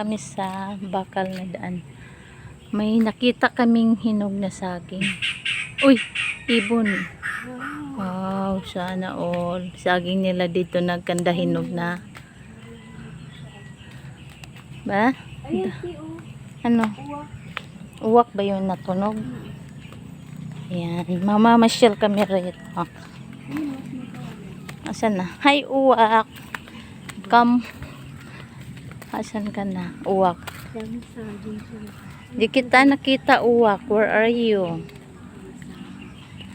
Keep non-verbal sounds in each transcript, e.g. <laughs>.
kami sa bakal na daan. May nakita kaming hinog na saging. Uy, ibon. Wow, sana all. Saging nila dito nagkanda hinog na. Ba? Ano? Uwak. Ba yun natunog? Ayan. Mamamasyal kami rito. Asan na? Hi, uwak. Come. Asan ka na? Uwak. Di kita nakita uwak. Where are you?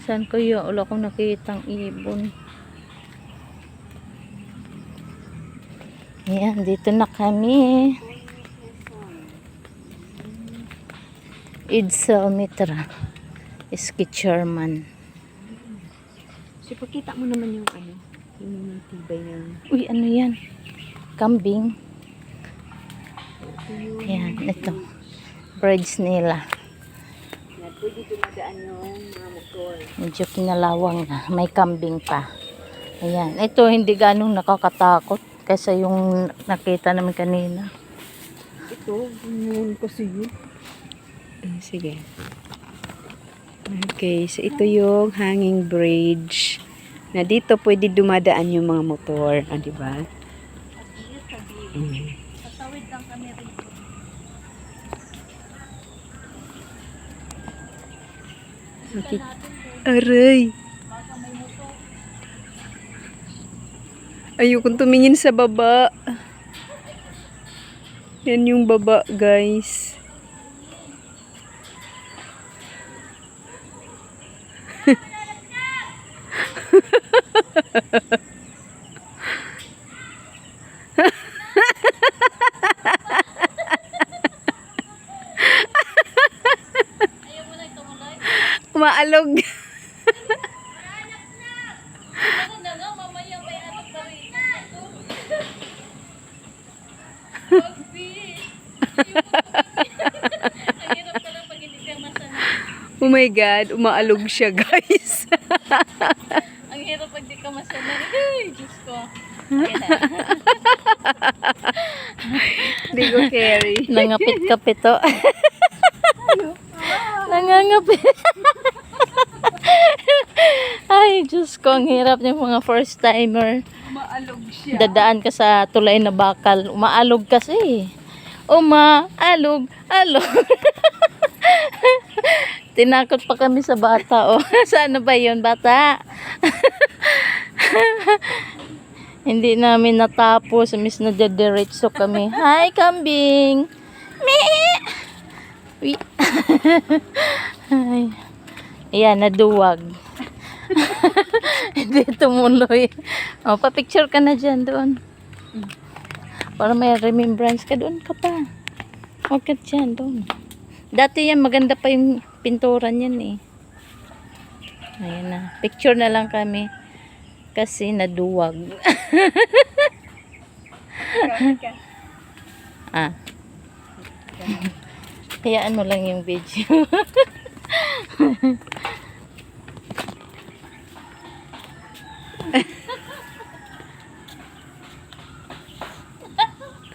Saan ko yun? Wala akong nakitang ibon. Ayan, dito na kami. Idsel Mitra. Skitcherman. So, pakita mo naman yung ano, yung tibay ng Uy, ano yan? Kambing. Ayan, ito. Bridge nila. Medyo kinalawang na. May kambing pa. Ayan. Ito, hindi ganong nakakatakot. Kaysa yung nakita namin kanina. Ito, yun kasi yun. Ah, sige. Okay, so ito yung hanging bridge. Na dito pwede dumadaan yung mga motor, ah, di ba? Mm. Tatawid lang kami rito. Okay. Aray! Ayokong tumingin sa baba. Yan yung baba, guys. Ayaw <laughs> mo na tumuloy? Umaalog. Ano na nga, mamaya may ano pa rin. Pagpi! Ang hirap ka lang pag hindi ka masanay. <laughs> Oh my God, umaalog siya, guys. <laughs> Ang hirap pag di ka masanay. Ay, Diyos ko. Hindi ko carry. Nangapit-kapit to. <laughs> Nangangapit. Ay, Diyos ko, ang hirap ng mga first timer. Umaalog siya. Dadaan ka sa tulay na bakal. Umaalog kasi. Umaalog, alog. <laughs> Tinakot pa kami sa bata. Oh. <laughs> Sana ba yun, bata? <laughs> Hindi namin natapos. Miss na diretso kami. Hi, kambing. Me. Uy. Ay. Ayan, naduwag. Hindi tumuloy. O, pa-picture ka na dyan doon. Para may remembrance ka doon ka pa. Huwag ka dyan doon. Dati yan, maganda pa yung pinturan yan eh. Ayan na. Picture na lang kami. Kasi naduwag. <laughs> ah. Hayaan mo lang yung video. <laughs>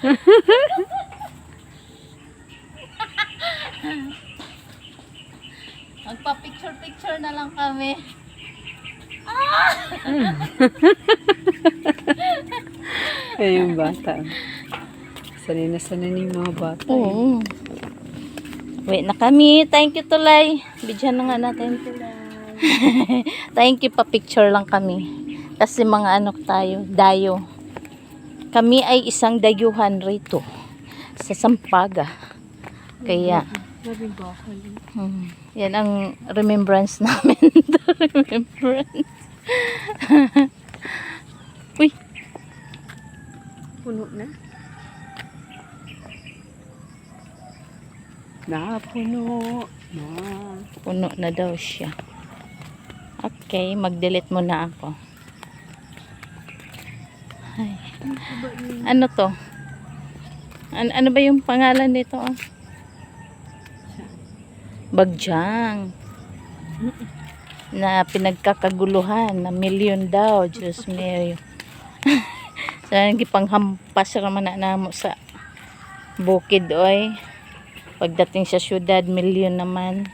<laughs> Magpa-picture-picture na lang kami. <laughs> Ay, yung bata. Sanay na sanay na yung mga bata. Oo. Wait na kami. Thank you, Tulay. Bidyan na nga natin. <laughs> Thank you, pa-picture lang kami. Kasi mga ano tayo, dayo. Kami ay isang dayuhan rito sa Sampaga. Kaya, hmm, yan ang remembrance <laughs> namin. The remembrance. <laughs> Uy, Puno na. Napuno na. puno na daw siya. Okay, mag-delete muna ako. Ay. Ano to? An- ano ba yung pangalan nito? Oh? Bagjang. Na pinagkakaguluhan na milyon daw. Diyos mio. <laughs> Sa gipanghampas ra man na namo sa bukid oy. Pagdating sa syudad, milyon naman.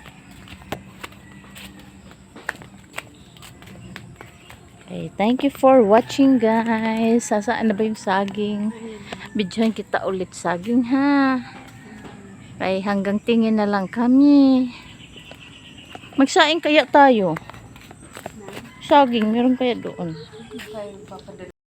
Okay, thank you for watching guys. Sasaan na ba yung saging? Bidyohan kita ulit saging ha. Kaya hanggang tingin na lang kami. Magsaing kaya tayo. Saging, meron kaya doon.